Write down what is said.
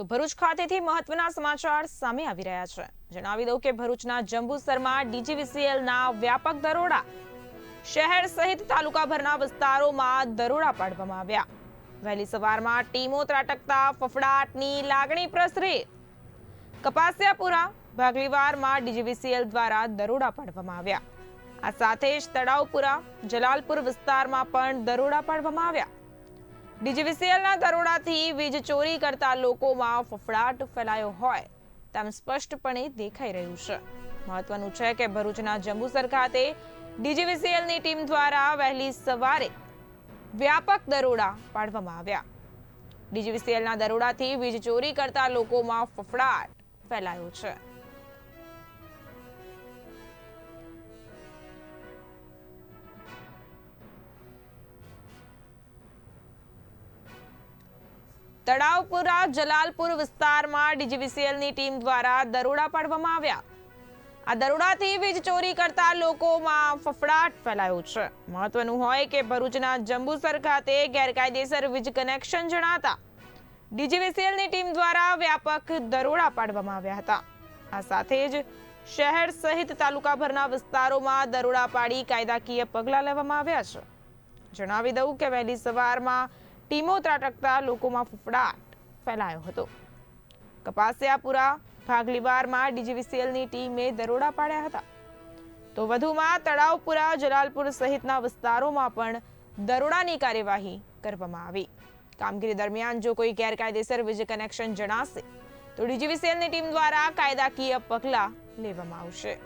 તો ભરૂચ ખાતેથી મહત્વના સમાચાર સામે આવી રહ્યા છે. જણાવી દઉં કે ભરૂચના જંબુસરમાં ડીજીવીસીએલના વ્યાપક દરોડા શહેર સહિત તાલુકાભરના વિસ્તારોમાં દરોડા પાડવામાં આવ્યા. વહેલી સવારમાં ટીમો ત્રાટકતા ફફડાટની લાગણી પ્રસરી. કપાસિયાપુરા ભાગલીવારમાં ડીજીવીસીએલ દ્વારા દરોડા પાડવામાં આવ્યા. આ સાથે જ તળાવપુરા, જલાલપુર વિસ્તારમાં પણ દરોડા પાડવામાં આવ્યા. ડીજીવીસીએલના દરોડાથી વીજ ચોરી કરતા લોકોમાં ફફડાટ ફેલાયો હોય તેમ સ્પષ્ટપણે દેખાઈ રહ્યું છે. મહત્વનું છે કે ભરૂચના જંબુસર ખાતે ડીજીવીસીએલની ટીમ દ્વારા વહેલી સવારે વ્યાપક દરોડા પાડવામાં આવ્યા. ડીજીવીસીએલના દરોડાથી વીજ ચોરી કરતા લોકોમાં ફફડાટ ફેલાયો છે. તળાવપુરા, જલાલપુર વિસ્તારમાં ડીજીવીસીએલની ટીમ દ્વારા દરોડા પાડવામાં આવ્યા. આ દરોડાથી વીજ ચોરી કરતા લોકોમાં ફફડાટ ફેલાયો છે. મહત્વનું હોય કે ભરૂચના જંબુસર ખાતે ગેરકાયદેસર વીજ કનેક્શન જણાતા ડીજીવીસીએલની ટીમ દ્વારા વ્યાપક દરોડા પાડવામાં આવ્યા હતા. આ સાથે જ શહેર સહિત તાલુકાભરના વિસ્તારોમાં દરોડા પાડી કાયદાકીય પગલાં લેવામાં આવ્યા છે. જણાવી દઉં કે વહેલી સવારમાં ટીમો ત્રાટકતા લોકોમાં ફફડાટ ફેલાયો હતો. કપાસિયાપુરા ભાગલીબારમાં ડીજીવીસીએલની ટીમે દરોડા પાડ્યા હતા. તો વધુમાં તળાવપુરા, જલાલપુર સહિતના વિસ્તારોમાં પણ દરોડાની કાર્યવાહી કરવામાં આવી. કામગીરી દરમિયાન જો કોઈ ગેરકાયદેસર વીજ કનેક્શન જણાશે, તો ડીજીવીસીએલની ટીમ દ્વારા કાયદાકીય પગલાં લેવામાં આવશે.